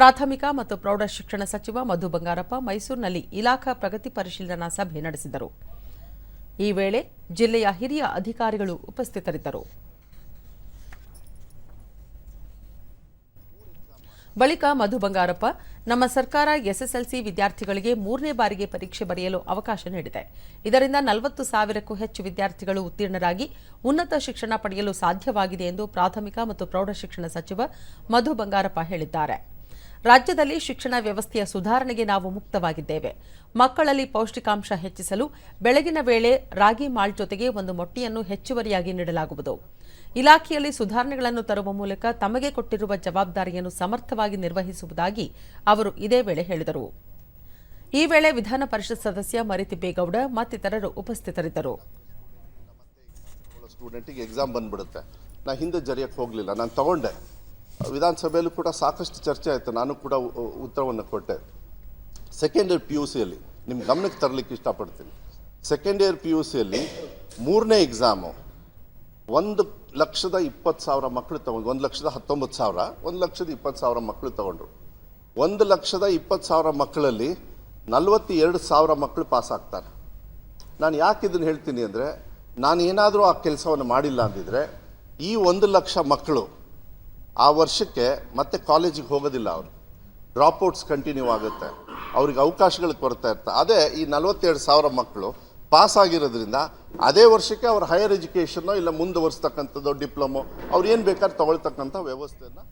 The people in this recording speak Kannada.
ಪ್ರಾಥಮಿಕ ಮತ್ತು ಪ್ರೌಢ ಶಿಕ್ಷಣ ಸಚಿವ ಮಧು ಬಂಗಾರಪ್ಪ ಮೈಸೂರಿನಲ್ಲಿ ಇಲಾಖಾ ಪ್ರಗತಿ ಪರಿಶೀಲನಾ ಸಭೆ ನಡೆಸಿದರು. ಈ ವೇಳೆ ಜಿಲ್ಲೆಯ ಹಿರಿಯ ಅಧಿಕಾರಿಗಳು ಉಪಸ್ಥಿತರಿದ್ದರು. ಬಳಿಕ ಮಧು ಬಂಗಾರಪ್ಪ, ನಮ್ಮ ಸರ್ಕಾರ ಎಸ್ಎಸ್ಎಲ್ಸಿ ವಿದ್ಯಾರ್ಥಿಗಳಿಗೆ ಮೂರನೇ ಬಾರಿಗೆ ಪರೀಕ್ಷೆ ಬರೆಯಲು ಅವಕಾಶ ನೀಡಿದೆ. ಇದರಿಂದ ನಲವತ್ತು ಸಾವಿರಕ್ಕೂ ಹೆಚ್ಚು ವಿದ್ಯಾರ್ಥಿಗಳು ಉತ್ತೀರ್ಣರಾಗಿ ಉನ್ನತ ಶಿಕ್ಷಣ ಪಡೆಯಲು ಸಾಧ್ಯವಾಗಿದೆ ಎಂದು ಪ್ರಾಥಮಿಕ ಮತ್ತು ಪ್ರೌಢಶಿಕ್ಷಣ ಸಚಿವ ಮಧು ಬಂಗಾರಪ್ಪ ಹೇಳಿದ್ದಾರೆ. ರಾಜ್ಯದಲ್ಲಿ ಶಿಕ್ಷಣ ವ್ಯವಸ್ಥೆಯ ಸುಧಾರಣೆಗೆ ನಾವು ಮುಕ್ತವಾಗಿದ್ದೇವೆ ಮಕ್ಕಳಲ್ಲಿ ಪೌಷ್ಟಿಕಾಂಶ ಹೆಚ್ಚಿಸಲು ಬೆಳಗಿನ ವೇಳೆ ರಾಗಿ ಮಾಲ್ ಜೊತೆಗೆ ಒಂದು ಮೊಟ್ಟೆಯನ್ನು ಹೆಚ್ಚುವರಿಯಾಗಿ ನೀಡಲಾಗುವುದು ಇಲಾಖೆಯಲ್ಲಿ ಸುಧಾರಣೆಗಳನ್ನು ತರುವ ಮೂಲಕ ತಮಗೆ ಕೊಟ್ಟಿರುವ ಜವಾಬ್ದಾರಿಯನ್ನು ಸಮರ್ಥವಾಗಿ ನಿರ್ವಹಿಸುವುದಾಗಿ ಅವರು ಇದೇ ವೇಳೆ ಹೇಳಿದರು ಈ ವೇಳೆ ವಿಧಾನ ಪರಿಷತ್ ಸದಸ್ಯ ಮರಿತಿಬ್ಬೇಗೌಡ ಮತ್ತಿತರರು ಉಪಸ್ಥಿತರಿದ್ದರು ಸ್ಟೂಡೆಂಟಿಗೆ ಎಕ್ಸಾಮ್ ಬಂದ್ಬಿಡುತ್ತೆ ನಾ ಹಿಂದೆ ಜರಿಯಕ್ಕೆ ಹೋಗಲಿಲ್ಲ ನಾನು ತಗೊಂಡೆ ವಿಧಾನಸಭೆಯಲ್ಲೂ ಕೂಡ ಸಾಕಷ್ಟು ಚರ್ಚೆ ಆಯಿತು. ನಾನು ಕೂಡ ಉತ್ತರವನ್ನು ಕೊಟ್ಟೆ. ಸೆಕೆಂಡ್ ಇಯರ್ ಪಿ ಯು ಸಿಯಲ್ಲಿ ನಿಮ್ಮ ಗಮನಕ್ಕೆ ತರಲಿಕ್ಕೆ ಇಷ್ಟಪಡ್ತೀನಿ. ಸೆಕೆಂಡ್ ಇಯರ್ ಪಿ ಯು ಸಿಯಲ್ಲಿ ಮೂರನೇ ಎಕ್ಸಾಮು ಒಂದು ಲಕ್ಷದ ಇಪ್ಪತ್ತು ಸಾವಿರ ಮಕ್ಕಳು ತಗೊಂಡು, ಒಂದು ಲಕ್ಷದ ಹತ್ತೊಂಬತ್ತು ಸಾವಿರ, ಒಂದು ಲಕ್ಷದ ಇಪ್ಪತ್ತು ಸಾವಿರ ಮಕ್ಕಳು ತಗೊಂಡ್ರು. ಒಂದು ಲಕ್ಷದ ಇಪ್ಪತ್ತು ಸಾವಿರ ಮಕ್ಕಳಲ್ಲಿ ನಲವತ್ತೆರಡು ಸಾವಿರ ಮಕ್ಕಳು ಪಾಸ್ ಆಗ್ತಾರೆ. ನಾನು ಯಾಕೆ ಇದನ್ನು ಹೇಳ್ತೀನಿ ಅಂದರೆ ನಾನು ಏನಾದರೂ ಆ ಕೆಲಸವನ್ನು ಮಾಡಿಲ್ಲ ಅಂದಿದ್ರೆ, ಈ ಒಂದು ಲಕ್ಷ ಮಕ್ಕಳು ಆ ವರ್ಷಕ್ಕೆ ಮತ್ತೆ ಕಾಲೇಜಿಗೆ ಹೋಗೋದಿಲ್ಲ ಅವರು. ಡ್ರಾಪ್ಔಟ್ಸ್ ಕಂಟಿನ್ಯೂ ಆಗುತ್ತೆ. ಅವ್ರಿಗೆ ಅವಕಾಶಗಳು ಕೊರತಾ ಇರ್ತದೆ ಅದೇ ಈ ನಲವತ್ತೆರಡು ಸಾವಿರ ಮಕ್ಕಳು ಪಾಸ್ ಆಗಿರೋದ್ರಿಂದ ಅದೇ ವರ್ಷಕ್ಕೆ ಅವ್ರ ಹೈಯರ್ ಎಜುಕೇಷನ್ನೋ ಇಲ್ಲ ಮುಂದುವರಿಸ್ತಕ್ಕಂಥದ್ದು ಡಿಪ್ಲೊಮೊ ಅವ್ರು ಏನು ಬೇಕಾದ್ರೆ ತಗೊಳ್ತಕ್ಕಂಥ ವ್ಯವಸ್ಥೆಯನ್ನು